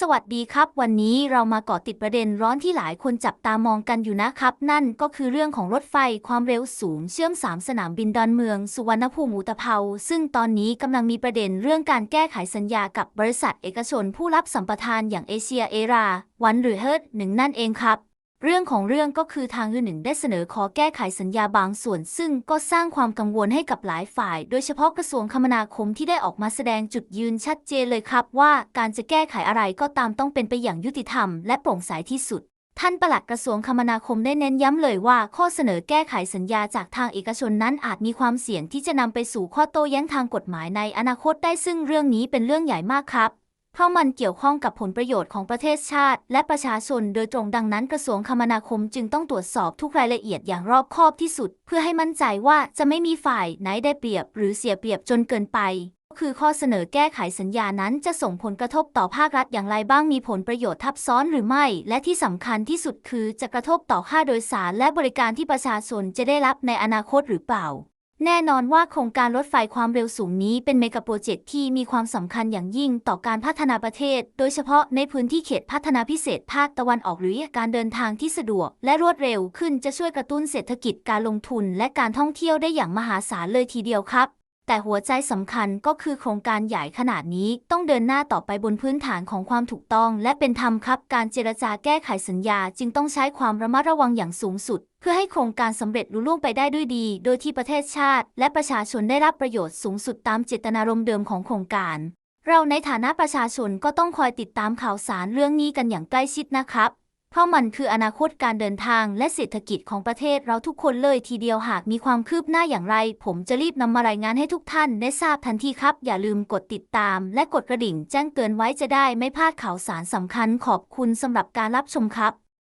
สวัสดีครับ วันนี้เรามาเกาะติดประเด็นร้อนที่หลายคนจับตามองกันอยู่นะครับ นั่นก็คือเรื่องของรถไฟความเร็วสูงเชื่อม 3 สนามบินดอนเมือง สุวรรณภูมิอุตภเปาซึ่งตอนนี้กำลังมีประเด็นเรื่องการแก้ไขสัญญากับบริษัทเอกชนผู้รับสัมปทานอย่างเอเชียเอราวันหรือเฮิร์ตหนึ่งนั่นเองครับ เรื่องของเรื่องก็คือทางอื่นหนึ่งได้เสนอขอแก้ไขสัญญาบางส่วน ซึ่งก็สร้างความกังวลให้กับหลายฝ่าย โดยเฉพาะกระทรวงคมนาคมที่ได้ออกมาแสดงจุดยืนชัดเจนเลยครับว่าการจะแก้ไขอะไรก็ตามต้องเป็นไปอย่างยุติธรรมและโปร่งใสที่สุด ท่านปลัดกระทรวงคมนาคมได้เน้นย้ำเลยว่า ข้อเสนอแก้ไขสัญญาจากทางเอกชนนั้นอาจมีความเสี่ยงที่จะนำไปสู่ข้อโต้แย้งทางกฎหมายในอนาคตได้ซึ่งเรื่องนี้เป็นเรื่องใหญ่มากครับ เพราะมันเกี่ยวข้องกับผลประโยชน์ของประเทศชาติ และประชาชนโดยตรงดังนั้นกระทรวงคมนาคมจึงต้องตรวจสอบทุกรายละเอียดอย่างรอบคอบที่สุด เพื่อให้มั่นใจว่าจะไม่มีฝ่ายไหนได้เปรียบ หรือเสียเปรียบจนเกินไป คือข้อเสนอแก้ไขสัญญานั้นจะส่งผลกระทบต่อภาครัฐอย่างไรบ้างมีผลประโยชน์ทับซ้อนหรือไม่ และที่สำคัญที่สุดคือจะกระทบต่อค่าโดยสารและบริการที่ประชาชนจะได้รับในอนาคตหรือเปล่า แน่นอนว่าโครงการรถไฟความเร็วสูงนี้เป็นเมกะโปรเจกต์ที่มีความสำคัญอย่างยิ่งต่อการพัฒนาประเทศ โดยเฉพาะในพื้นที่เขตพัฒนาพิเศษภาคตะวันออกหรือการเดินทางที่สะดวก และรวดเร็วขึ้นจะช่วยกระตุ้นเศรษฐกิจการลงทุน และการท่องเที่ยวได้อย่างมหาศาลเลยทีเดียวครับ แต่หัวใจสำคัญก็คือโครงการใหญ่ขนาดนี้ต้องเดินหน้าต่อไปบนพื้นฐานของความถูกต้อง และเป็นธรรมครับ การเจรจาแก้ไขสัญญาจึงต้องใช้ความระมัดระวังอย่างสูงสุด เพื่อให้โครงการสำเร็จลุล่วงไปได้ด้วยดี โดยที่ประเทศชาติ และประชาชนได้รับประโยชน์สูงสุดตามเจตนารมณ์เดิมของโครงการเราในฐานะประชาชนก็ต้องคอยติดตามข่าวสารเรื่องนี้กันอย่างใกล้ชิดนะครับ เพราะมันคืออนาคตการเดินทางและเศรษฐกิจของประเทศเราทุกคนเลยทีเดียวหากมีความคืบหน้าอย่างไร ผมจะรีบนำมารายงานให้ทุกท่านได้ทราบทันทีครับ อย่าลืมกดติดตาม และกดกระดิ่งแจ้งเตือนไว้จะได้ไม่พลาดข่าวสารสำคัญขอบคุณสำหรับการรับชมครับ